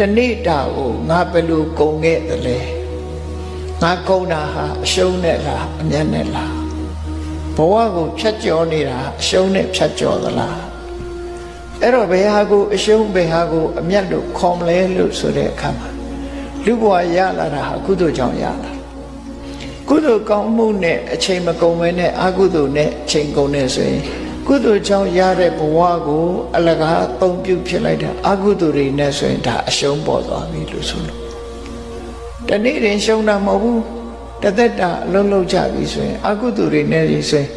တနေ့တာကိုငါဘယ်လိုကုန်ခဲ့သလဲငါကုန်တာဟာအရှုံးနဲ့လားအမျက်နဲ့လားဘဝကိုဖြတ်ကျော်နေတာအရှုံးနဲ့ဖြတ်ကျော်သလားအဲ့တော့ဘယ်ဟာကိုအရှုံးဘယ်ဟာကိုအမျက်လို့ခေါ်မလဲလို့ဆိုတဲ့အခါမှာလူဘဝရလာတာဟာကုသိုလ်ကြောင့်ရလာကုသိုလ်ကောင်းမှုနဲ့အချိန်မကုန်ဘဲနဲ့အကုသိုလ်နဲ့အချိန်ကုန်နေဆိုရင် ကုသိုလ်ကြောင့်ရတဲ့ဘဝကိုအလကားအသုံးပြုဖြစ်လိုက်တဲ့အကုသိုလ်တွေနဲ့ဆိုရင်ဒါအရှုံးပေါ်သွားပြီလို့ဆိုလို့တနေ့ရင်ရှုံးတာမဟုတ်ဘူးတသက်တာအလုံးလုံးကြပြီဆိုရင်အကုသိုလ်တွေနဲ့ဆိုရင်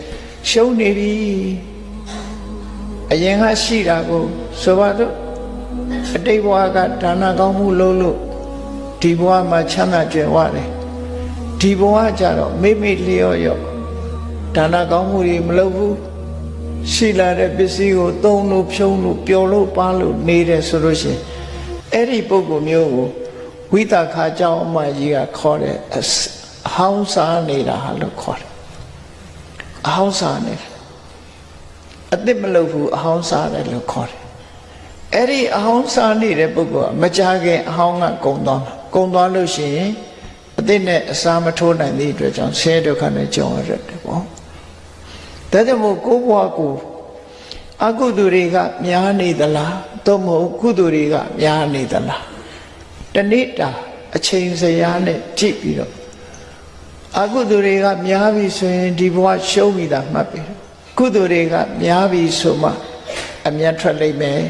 ရှုံးနေပြီအရင်ကရှိတာကိုဆိုပါတော့အတိတ်ဘဝကဒါနကောင်းမှုလုပ်လို့ဒီဘဝမှာချမ်းသာကြွယ်ဝတယ်ဒီဘဝကျတော့မိမိလျော့ရော့ဒါနကောင်းမှုတွေမလုပ်ဘူး ရှိလာတဲ့ပစ္စည်းကိုသုံးလို့ဖြုံးလို့ပျော်လို့ပါလို့နေတယ်ဆိုလို့ရှိရင်အဲ့ဒီပုံကိုမျိုးကိုဝိသခာเจ้าအမကြီးကခေါ်တဲ့အစအဟောင်းစားနေတာဟာလို့ခေါ်တယ်အဟောင်းစားနေတယ်အစ်စ်မလုပ်ဘူးအဟောင်းစားတယ်လို့ခေါ်တယ်အဲ့ဒီအဟောင်းစားနေတဲ့ပုဂ္ဂိုလ်ကမကြခင်အဟောင်းကကုံသွားမှာကုံသွားလို့ရှိရင်အစ်စ်နဲ့အစာမထိုးနိုင်သည့်အတွက်ကြောင့်ဆင်းရဲဒုက္ခနဲ့ကြုံရတယ်ပေါ့ ဒါကြောင့်မို့ကိုယ့်ဘဝကိုအကုသိုလ်တွေကများနေသလားသို့မဟုတ်ကုသိုလ်တွေကများနေသလားတနေ့တာအချိန်စရာနဲ့ကြည့်ပြီးတော့အကုသိုလ်တွေကများပြီဆိုရင်ဒီဘဝရှုံးပြီတာမှတ်ပြီကုသိုလ်တွေကများပြီဆိုမှအမျက်ထွက်လိမ့်မယ်